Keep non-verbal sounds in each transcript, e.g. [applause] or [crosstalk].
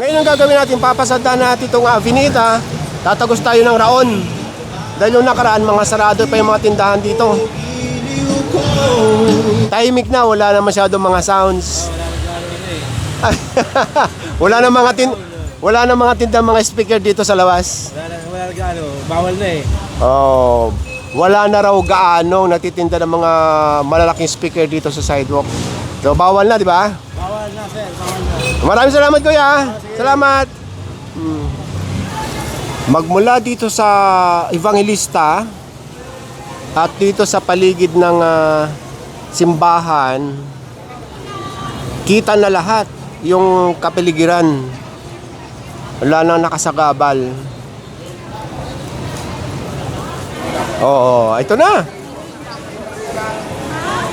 Ngayon ang gagawin natin, papasada natin itong avenida. Tatagos tayo ng raon. Dahil yung nakaraan, mga sarado pa yung mga tindahan dito. Tahimik na, wala na masyado mga sounds. [laughs] wala na mga tin wala na mga tinda mga speaker dito sa labas. Wala na, wala na ano, bawal na eh. Oh, wala na raw gaano natitinda ng mga malalaking speaker dito sa sidewalk. So bawal na, di ba? Bawal na, sir, bawal na. Maraming salamat kuya. Salamat. Hmm. Magmula dito sa Evangelista at dito sa paligid ng ah, simbahan, kita na lahat yung kapaligiran. Wala nang nakasagabal. Oo, ito na.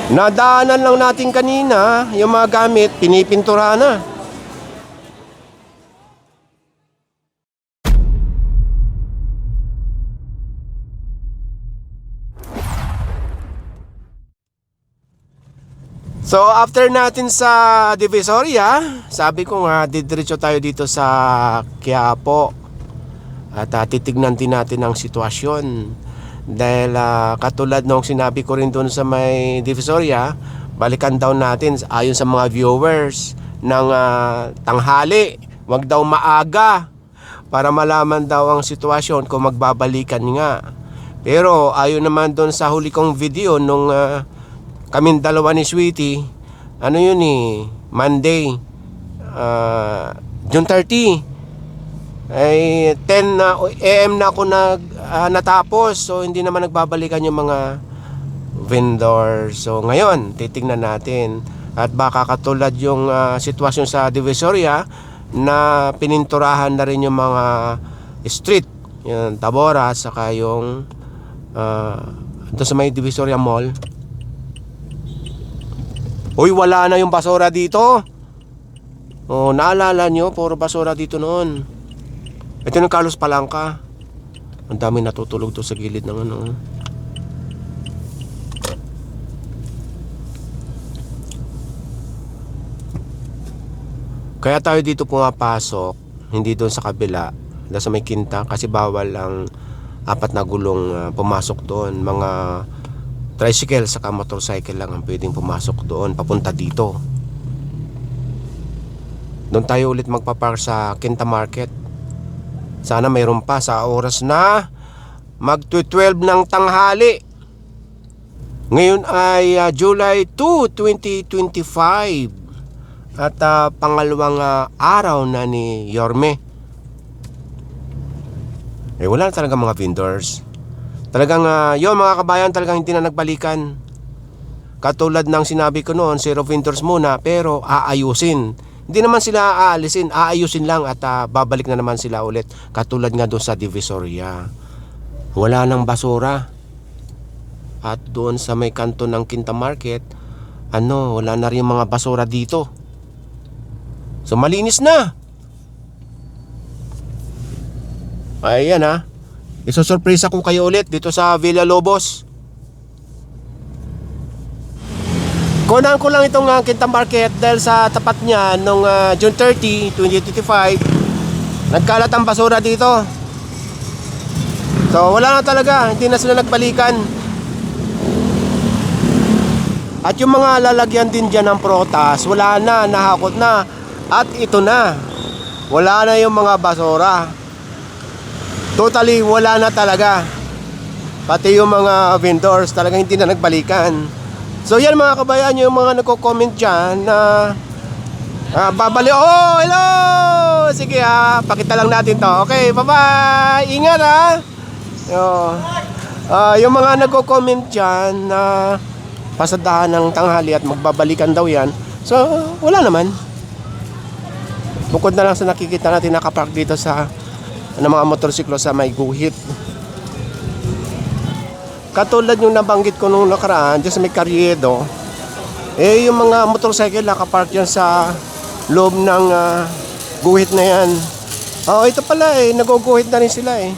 Nadaanan lang natin kanina yung mga gamit, pinipintura na. So after natin sa Divisoria, sabi ko nga didiretso tayo dito sa Quiapo. At ah, titignan din natin ang sitwasyon. Dahil ah, katulad nung sinabi ko rin doon sa may Divisoria, balikan daw natin ayon sa mga viewers ng ah, tanghali. Huwag daw maaga para malaman daw ang sitwasyon kung magbabalikan nga. Pero ayon naman doon sa huli kong video nung ah, kaming dalawa ni Sweetie, ano yun eh, Monday, ah, June 30, ay 10 na AM na ako nag ah, natapos. So hindi naman nagbabalikan yung mga vendor so ngayon titingnan natin. At baka katulad yung ah, sitwasyon sa Divisoria na pininturahan na rin yung mga street. Yung Tabora saka yung ah, doon sa may Divisoria Mall Uy, wala na yung basura dito. Oh, naalala nyo, puro basura dito noon. Ito yung Carlos Palangka. Ang dami natutulog to sa gilid ng ano. Kaya tayo dito pumapasok, hindi doon sa kabila, doon sa may kinta, kasi bawal ang apat na gulong ah, pumasok doon. Mga tricycle saka motorcycle lang ang pwedeng pumasok doon papunta dito. Doon tayo ulit magpapark sa Quinta Market. Sana mayroon pa sa oras na mag 12 ng tanghali. Ngayon ay ah, July 2, 2025. At ah, pangalawang ah, araw na ni Yorme. Eh wala na talaga mga vendors. Talagang uh, yun mga kabayan talagang hindi na nagbalikan. Katulad ng sinabi ko noon, zero vendors muna pero aayusin. Hindi naman sila aalisin, aayusin lang at ah, babalik na naman sila ulit. Katulad nga doon sa Divisoria. Wala nang basura. At doon sa may kanto ng Quinta Market, ano, wala na rin mga basura dito. So malinis na. Ayan ha. Isusurpresa ko kayo ulit dito sa Villa Lobos. Kunan ko lang itong uh, Quinta Market dahil sa tapat niya nung ah, June 30, 2025 nagkalat ang basura dito. So wala na talaga, hindi na sila nagbalikan. At yung mga lalagyan din dyan ng protas, wala na, nahakot na. At ito na, wala na yung mga basura. Totally wala na talaga. Pati yung mga vendors talagang hindi na nagbalikan. So yan mga kabayan, yung mga nagko-comment dyan na ah, babali. Oh, hello! Sige ha, pakita lang natin to. Okay, bye-bye! Ingat ha! Yo. Ah, yung mga nagko-comment dyan na pasadahan ng tanghali at magbabalikan daw yan. So, wala naman. Bukod na lang sa nakikita natin nakapark dito sa ng mga motorsiklo sa may guhit. Katulad yung nabanggit ko nung nakaraan, dyan sa may Carriedo, eh yung mga motorcycle nakapark yan sa loob ng ah, guhit na yan. Oo, ito pala eh, naguguhit na rin sila eh.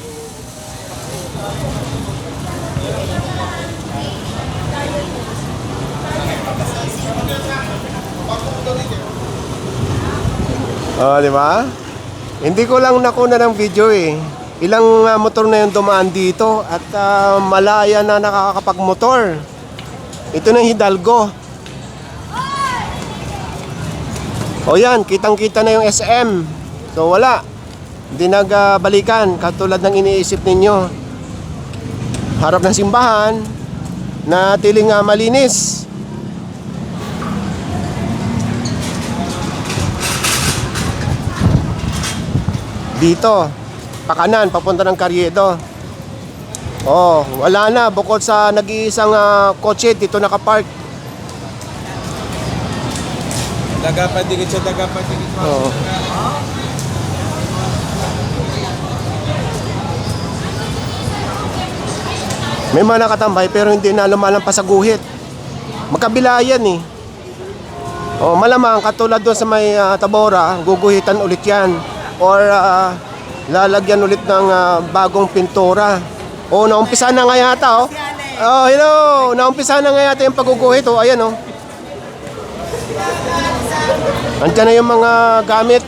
Oh, di ba? Hindi ko lang nakuna ng video eh. Ilang ah, motor na yung dumaan dito at ah, malaya na nakakapagmotor. Ito na Hidalgo. O yan, kitang-kita na yung SM. So wala. Hindi nagbalikan katulad ng iniisip ninyo. Harap ng simbahan na tiling ah, malinis. Dito, pakanan, papunta ng Karyedo. Oh, wala na. Bukod sa nag-iisang ah, kotse, dito nakapark. Dagapan dikit siya, dagapan dikit siya. Oo. May mga nakatambay pero hindi na lumalampas sa guhit. Magkabila yan eh. Oh, malamang katulad doon sa may ah, Tabora, guguhitan ulit yan. Or ah, lalagyan ulit ng ah, bagong pintura. Oh, naumpisa na nga yata oh. Oh, hello. Naumpisa na nga yata yung pagguguhit oh. Ayan oh. Andiyan na yung mga gamit.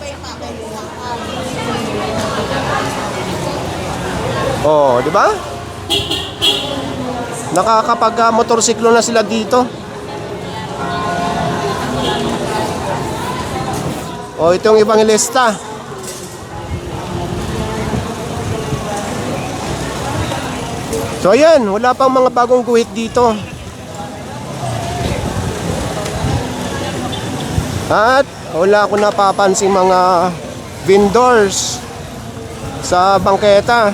Oh, di ba? Nakakapag ah, motorsiklo na sila dito. Oh, ito yung evangelista. So ayan, wala pang mga bagong guhit dito. At wala ko napapansin mga vendors sa bangketa.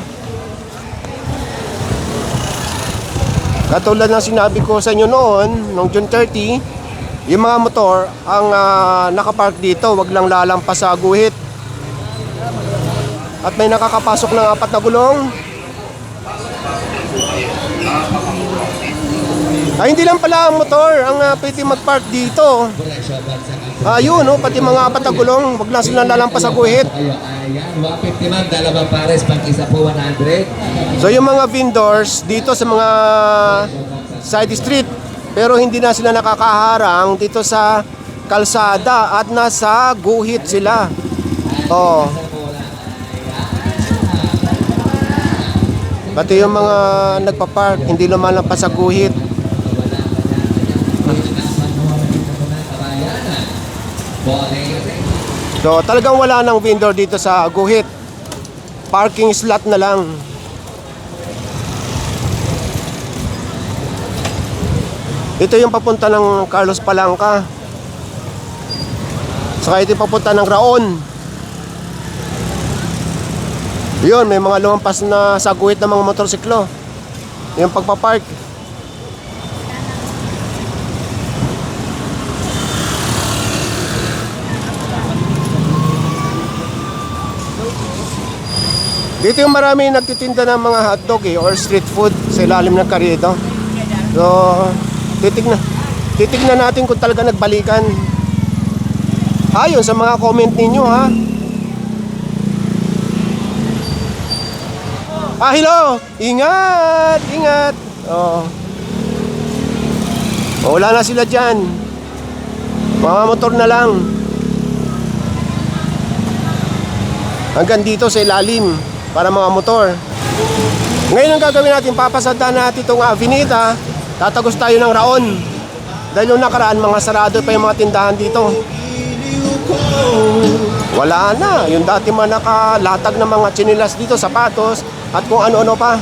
Katulad ng sinabi ko sa inyo noon, noong June 30, yung mga motor ang ah, nakapark dito, wag lang lalampas sa guhit. At may nakakapasok ng apat na gulong. Ay, hindi lang pala ang motor ang uh, pwede mag-park dito. Ayun, no, pati mga apat na gulong, wag lang silang lalampas sa guhit. Ayan, 150 ma'am, dalawang pares, pang isa po 100. So yung mga vendors dito sa mga side street, pero hindi na sila nakakaharang dito sa kalsada at nasa guhit sila. Oh. Pati yung mga nagpa-park, hindi lumalampas sa guhit. So talagang wala nang vendor dito sa guhit. Parking slot na lang. Ito yung papunta ng Carlos Palangka. Saka ito yung papunta ng Raon. Yun, may mga lumampas na sa guhit ng mga motorsiklo. Yung pagpapark. Dito yung marami nagtitinda ng mga hotdog eh, or street food sa ilalim ng karyeto. So, titignan, titignan natin kung talaga nagbalikan. Ayon sa mga comment ninyo ha. Ah, hello! Ingat! Ingat! Oh. Oh, wala na sila dyan. Mga motor na lang. Hanggang dito sa ilalim para mga motor. Ngayon ang gagawin natin, papasada natin itong avenida, tatagos tayo ng raon. Dahil yung nakaraan, mga sarado pa yung mga tindahan dito. Wala na. Yung dati man nakalatag ng mga chinilas dito, sapatos, at kung ano-ano pa.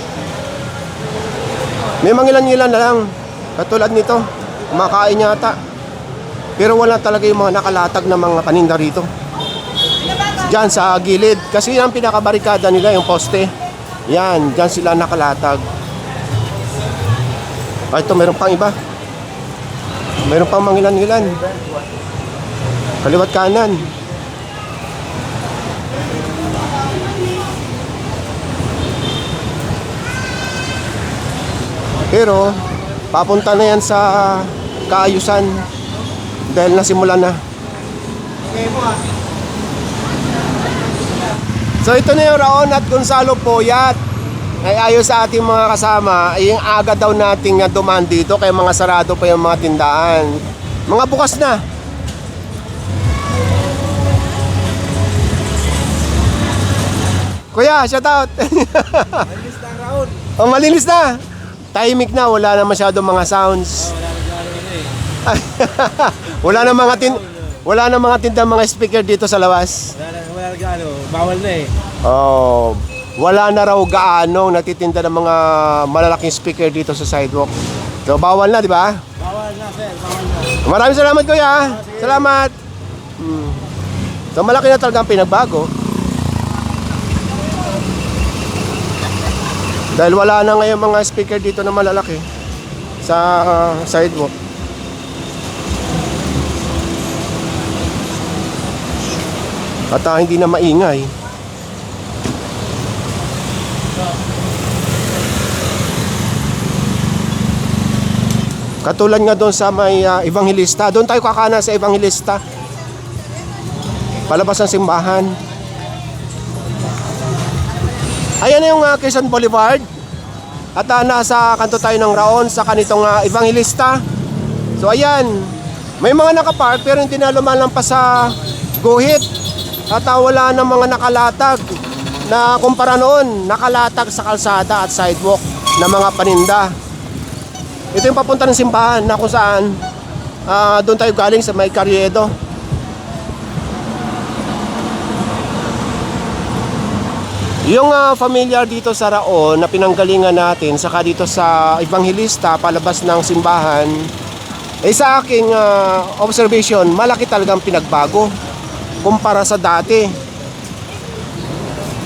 May mangilan-ngilan na lang. Katulad nito, kumakain yata. Pero wala talaga yung mga nakalatag na mga paninda rito. Diyan sa gilid. Kasi ang pinakabarikada nila, yung poste. Yan, diyan sila nakalatag. Ah, ito, meron pang iba. Meron pang mangilan-ngilan. Kaliwat kanan. Pero, papunta na yan sa kaayusan dahil nasimulan na. So ito na yung Raon at Gonzalo Poyat. Ay ayon sa ating mga kasama, yung aga daw nating uh, dumaan dito kaya mga sarado pa yung mga tindahan. Mga bukas na. Kuya, shout out. [laughs] Alis na Raon. oh, malinis na. Tahimik na, wala na masyadong mga sounds. [laughs] Wala na mga tin wala na mga tinda mga speaker dito sa labas. Wala na, wala na. Bawal na eh. Oh, wala na raw gaano nagtitinda ng mga malalaking speaker dito sa sidewalk. So bawal na, di ba? Bawal na sir, bawal na. Maraming salamat kuya. Salamat. Hmm. So malaki na talaga ang pinagbago. Dahil wala na ngayon mga speaker dito na malalaki sa uh, sidewalk. At ah, hindi na maingay. Katulad nga doon sa may ah, evangelista. Doon tayo kakana sa evangelista. Palabas ng simbahan. Ayan na yung uh, Quezon Boulevard. At ah, nasa kanto tayo ng Raon sa kanitong ah, evangelista. So ayan, may mga nakapark pero hindi na lumalampas sa guhit. At ah, wala na mga nakalatag na kumpara noon, nakalatag sa kalsada at sidewalk na mga paninda. Ito yung papunta ng simbahan na kung saan ah, doon tayo galing sa may Carriedo. Yung ah, familiar dito sa Raon na pinanggalingan natin saka dito sa Evangelista palabas ng simbahan eh sa aking ah, observation malaki talagang pinagbago kumpara sa dati.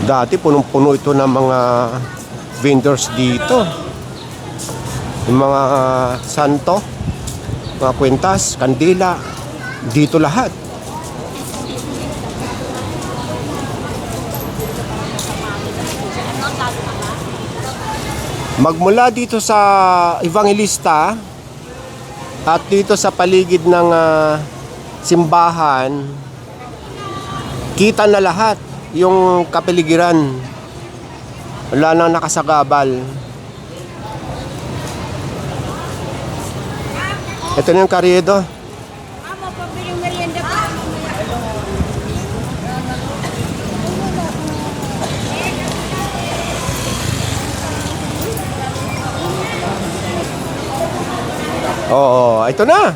Dati punong-puno ito ng mga vendors dito. Yung mga ah, santo, mga kwentas, kandila, dito lahat. Magmula dito sa Evangelista at dito sa paligid ng ah, simbahan, kita na lahat yung kapaligiran. Wala nang nakasagabal. Ito na yung karyedo. Oo, ito na.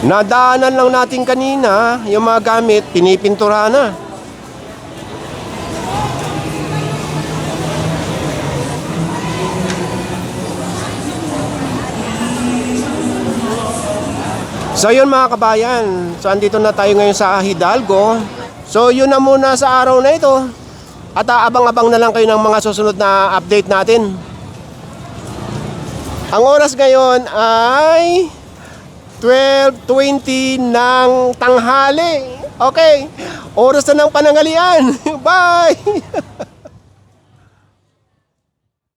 Nadaanan lang natin kanina, yung mga gamit, pinipintura na. So yun mga kabayan, so andito na tayo ngayon sa Hidalgo. So yun na muna sa araw na ito. At aabang-abang na lang kayo ng mga susunod na update natin. Ang oras ngayon ay 12.20 ng tanghali. Okay, oras na ng panangalian. [laughs] Bye! [laughs]